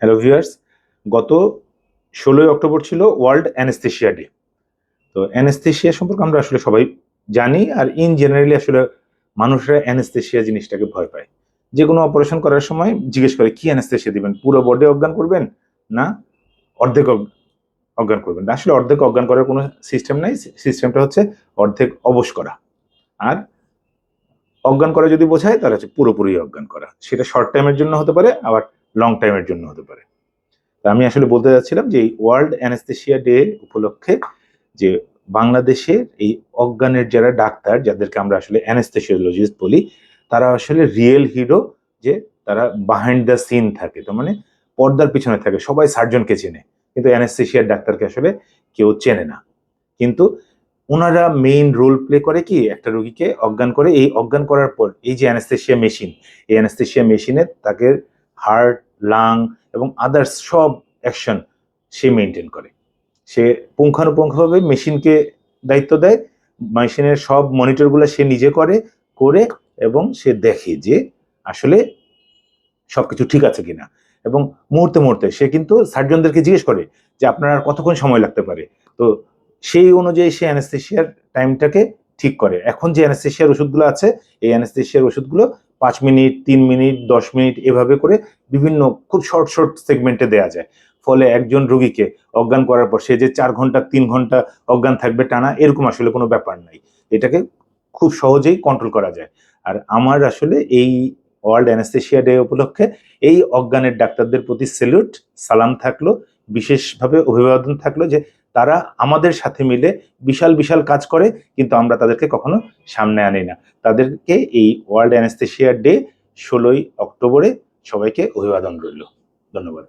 Hello viewers গত ষোলোই October ছিল ওয়ার্ল্ড অ্যানেস্থেশিয়া ডে তো অ্যানেস্থেশিয়া সম্পর্কে আমরা আসলে সবাই জানি, আর ইন জেনারেলি আসলে মানুষরা অ্যানেস্থেশিয়া জিনিসটাকে ভয় পায়। যে কোনো অপারেশন করার সময় জিজ্ঞেস করে, কি অ্যানেস্থেশিয়া দিবেন? পুরো বডি অজ্ঞান করবেন না অর্ধেক অজ্ঞান করবেন? আসলে অর্ধেক অজ্ঞান করার কোনো সিস্টেম নাই। সিস্টেমটা হচ্ছে অর্ধেক অবশ করা। আর অজ্ঞান করা যদি বোঝায়, তাহলে হচ্ছে পুরোপুরি অজ্ঞান করা। সেটা শর্ট টাইমের জন্য হতে পারে, আবার লং টাইমের জন্য হতে পারে। তা আমি আসলে বলতে যাচ্ছিলাম যে এই ওয়ার্ল্ড অ্যানেস্থেশিয়া ডে উপলক্ষে যে বাংলাদেশের এই অজ্ঞানের যারা ডাক্তার, যাদেরকে আমরা আসলে অ্যানেস্থেশিওলজিস্ট বলি, তারা আসলে রিয়েল হিরো যে তারা বাহাইন্ড দ্য সিন থাকে। তো মানে পর্দার পিছনে থাকে। সবাই সার্জনকে চেনে। কিন্তু অ্যানেস্থেশিয়ার ডাক্তারকে আসলে কেউ চেনে না। কিন্তু ওনারা মেইন রোল প্লে করে কি? একটা রোগীকে অজ্ঞান করে। এই অজ্ঞান করার পর এই যে অ্যানেস্থেশিয়া মেশিন এই অ্যানেস্থেশিয়া মেশিনে তাকে হার্ট লাং এবং আদার্স সব অ্যাকশন সে মেনটেন করে। সে পুঙ্খানুপুঙ্খভাবে মেশিনকে দায়িত্ব দেয়, মেশিনের সব মনিটরগুলো সে নিজে করে করে এবং সে দেখে যে আসলে সবকিছু ঠিক আছে কিনা। এবং মুহূর্তে মুহূর্তে সে কিন্তু সার্জনদেরকে জিজ্ঞেস করে যে আপনার কতক্ষণ সময় লাগতে পারে? তো সেই অনুযায়ী সে অ্যানেস্থেশিয়ার টাইমটাকে ঠিক করে। এখন যে অ্যানেস্থেশিয়ার ওষুধগুলো আছে, এই অ্যানেস্থেশিয়ার ওষুধগুলো পাঁচ মিনিট, তিন মিনিট, দশ মিনিট এভাবে করে বিভিন্ন খুব শর্ট শর্ট সেগমেন্টে দেয়া যায়। ফলে একজন রোগীকে অজ্ঞান করার পর সে যে চার ঘণ্টা, তিন ঘণ্টা অজ্ঞান থাকবে টানা, এরকম আসলে কোনো ব্যাপার নাই। এটাকে খুব সহজেই কন্ট্রোল করা যায়। আর আমার আসলে এই ওয়ার্ল্ড অ্যানেস্থেশিয়া ডে উপলক্ষে এই অজ্ঞানের ডাক্তারদের প্রতি সেলুট সালাম থাকল, বিশেষভাবে অভিবাদন থাকল যে তারা আমাদের সাথে মিলে বিশাল বিশাল কাজ করে, কিন্তু আমরা তাদেরকে কখনো সামনে আনি না। তাদেরকে এই ওয়ার্ল্ড অ্যানেস্থেশিয়া ডে ষোলোই অক্টোবরে সবাইকে অভিবাদন রইল। ধন্যবাদ।